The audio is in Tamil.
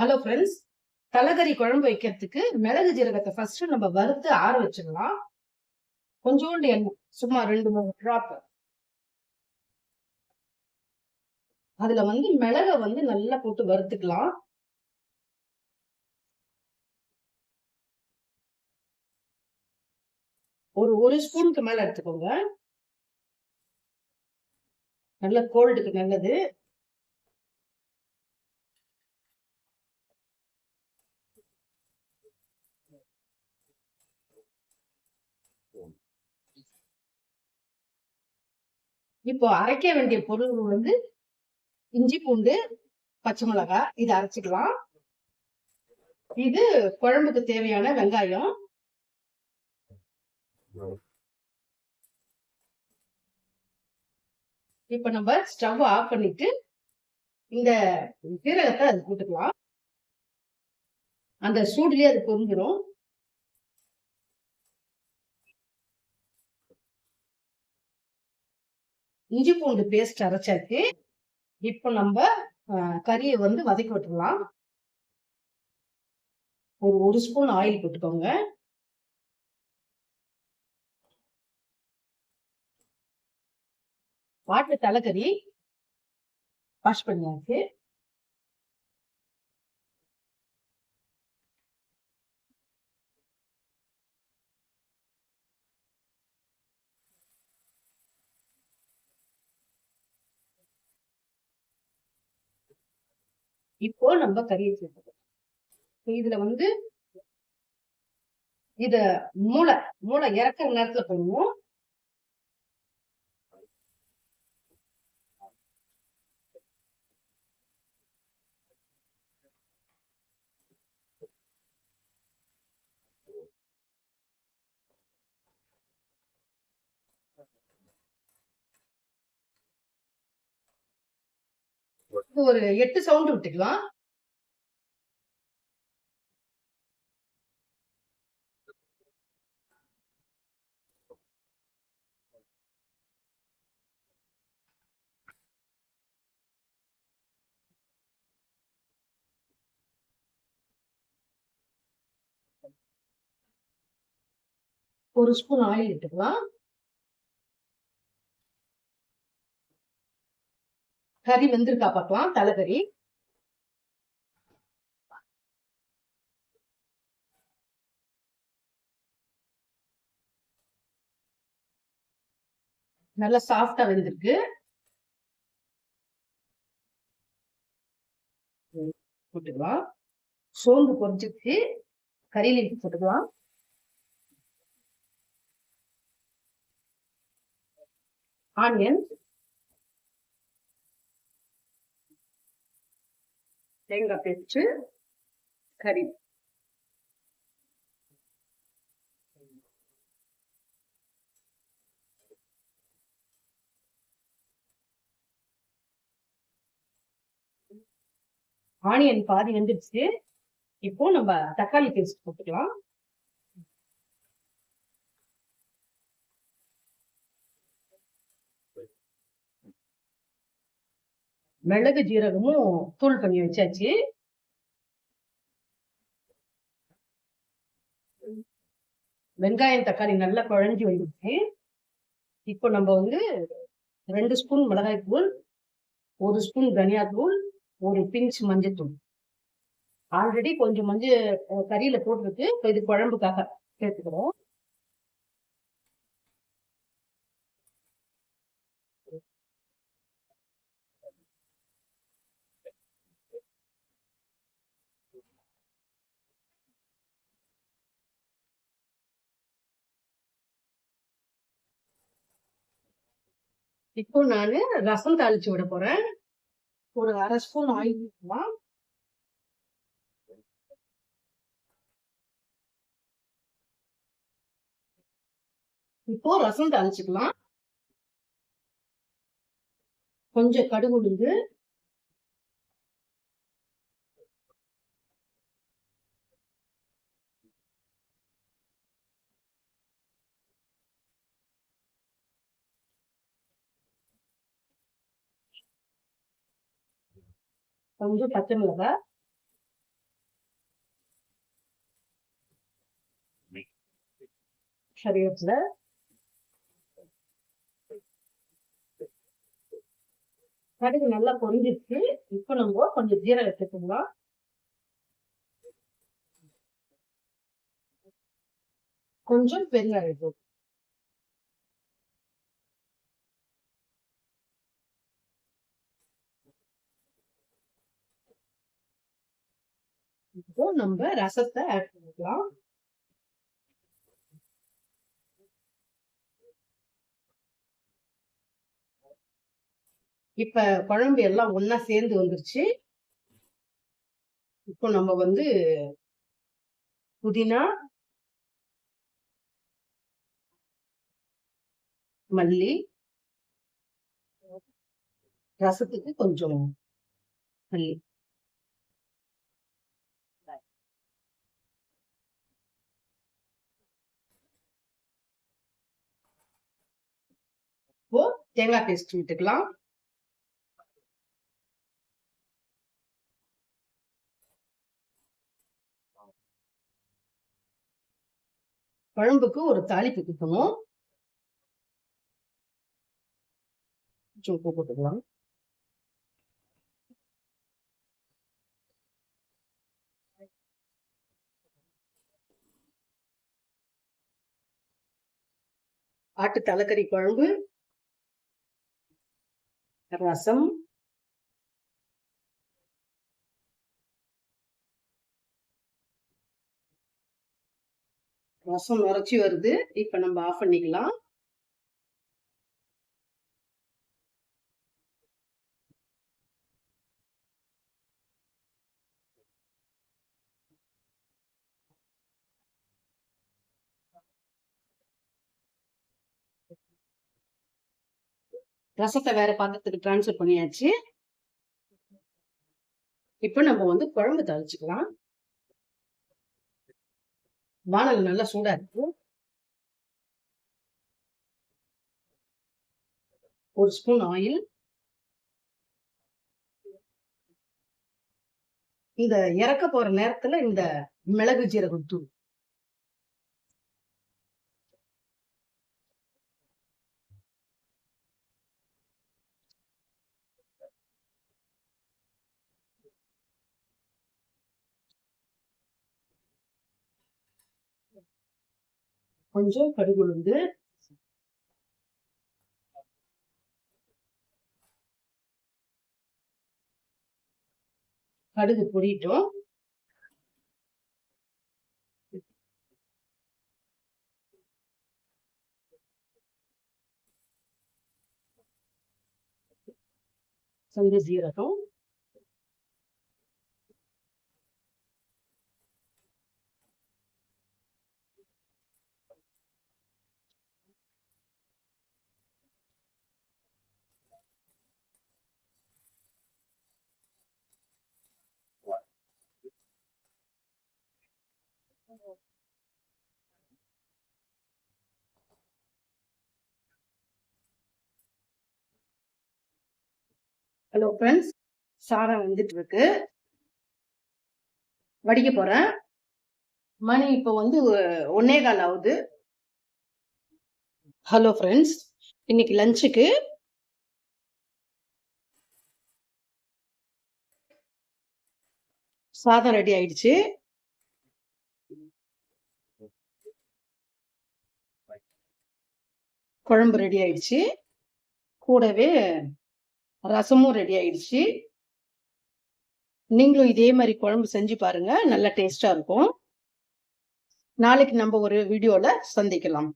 ஹலோ ஃப்ரெண்ட்ஸ் தலைகறி குழம்பு வைக்கிறதுக்கு மிளகு ஜீரகத்தை ஃபர்ஸ்ட் நம்ம வறுத்து ஆற வச்சிடலாம். கொஞ்சோண்டு எண்ணெய் சும்மா ரெண்டு மூணு ட்ராப் அதுல வந்து மிளகை வந்து நல்லா போட்டு வறுத்துக்கலாம். ஒரு ஒரு ஸ்பூனுக்கு மேல எடுத்துக்கோங்க. நல்ல கோல்டுக்கு நல்லது. இப்போ அரைக்க வேண்டிய பொருள் வந்து இஞ்சி பூண்டு பச்சை மிளகாய் இதை அரைச்சிக்கலாம். இது குழம்புக்கு தேவையான வெங்காயம். இப்ப நம்ம ஸ்டவ் ஆஃப் பண்ணிட்டு இந்த சீரகத்தை அது போட்டுக்கலாம் அந்த சூடுலயே அது பொருந்துடும் இஞ்சி பூண்டு பேஸ்ட் அரைச்சாச்சு. இப்போ நம்ம கறியை வந்து வதக்கி விட்டுடலாம் ஒரு ஒரு ஸ்பூன் ஆயில் போட்டுக்கோங்க. வாட்டு தலைக்கறி வாஷ் பண்ணியாச்சு. இப்போ நம்ம கறியை சேர்த்துக்கணும். இதுல வந்து இத மூளை மூளை இறக்குற நேரத்துல பண்ணுவோம். ஒரு எட்டு சவுண்ட் விட்டுக்கலாம். ஒரு ஸ்பூன் ஆயில் விட்டுக்கலாம். கறி வெந்திருக்கா பார்க்கலாம் தலைக்கறி. நல்லா சாஃப்டா வெந்திருக்கு. போட்டுக்கலாம். சோம்பு பொரிச்சிச்சு கறியில போட்டுக்கலாம். ஆனியன் தேங்காய் பேஸ்ட்டு கறி. ஆனியன் பாதி வந்துடுச்சு. இப்போ நம்ம தக்காளி பேஸ்ட் போட்டுக்கலாம். மிளகு ஜீரகமும் தூள் பண்ணி வச்சாச்சு. வெங்காயம் தக்காளி நல்லா குழஞ்சி வந்துருச்சு இப்போ நம்ம வந்து ரெண்டு ஸ்பூன் மிளகாய் தூள் ஒரு ஸ்பூன் தனியா தூள் ஒரு பிஞ்ச் மஞ்சத்தூள் ஆல்ரெடி கொஞ்சம் மஞ்சள் கறியில போட்டுருக்கு. இப்போ இது குழம்புக்காக சேர்த்துக்கிறோம். இப்போ நான் ரசம் தாளிச்சு விட போறேன். ஒரு அரை ஸ்பூன் ஆயில் ஊற்றலாம் இப்போ ரசம் தாளிச்சுக்கலாம். கொஞ்சம் கடுகு உளுந்து. கொஞ்சம் பச்சை மிளகாய் கறிவேப்பில கடுகு நல்லா பொரிஞ்சிருக்கு இப்போ நம்ம கொஞ்சம் ஜீரகம் எடுத்துக்கலாம் கொஞ்சம் பெரிய பெருங்காயம் நம்ம ரசத்தை ஆட் பண்ணிக்கலாம். இப்ப குழம்பு எல்லாம் ஒன்னா சேர்ந்து வந்துருச்சு. இப்போ நம்ம வந்து புதினா மல்லி ரசத்துக்கு கொஞ்சம் மல்லி. இப்போ தேங்காய் பேஸ்ட் விட்டுக்கலாம். குழம்புக்கு ஒரு தாளிப்பு குத்தணும் கொஞ்சம் உப்பு போட்டுக்கலாம். ஆட்டு தலைக்கறி குழம்பு. ரசம். ரசம் நுரைச்சி வருது. இப்போ நம்ம ஆஃப் பண்ணிக்கலாம். ரசத்தை வேற பாத்திரத்துக்கு டிரான்ஸ்ஃபர் பண்ணியாச்சு. இப்போ நம்ம வந்து குழம்பு தழிச்சுக்கலாம் வானல் நல்லா சூடா இருக்கு. ஒரு ஸ்பூன் ஆயில் இந்த இறக்க போற நேரத்துல இந்த மிளகு ஜீரகம் தூள். கொஞ்சம் கடுகுழுந்து கடுகு பொடிட்டோம். கொஞ்சம் ஜீரகம் ஹலோ ஃப்ரெண்ட்ஸ் சாதம் வந்துட்டு இருக்கு. வடிக்க போறேன். மணி இப்போ வந்து ஒன்னே கால் ஆகுது. ஹலோ ஃப்ரெண்ட்ஸ் இன்னைக்கு லஞ்சுக்கு சாதம் ரெடி ஆயிடுச்சு. குழம்பு ரெடி ஆயிடுச்சு கூடவே ரசமும் ரெடி ஆயிடுச்சு நீங்களும் இதே மாதிரி குழம்பு செஞ்சு பாருங்க. நல்ல டேஸ்டா இருக்கும். நாளைக்கு நம்ம ஒரு வீடியோல சந்திக்கலாம்.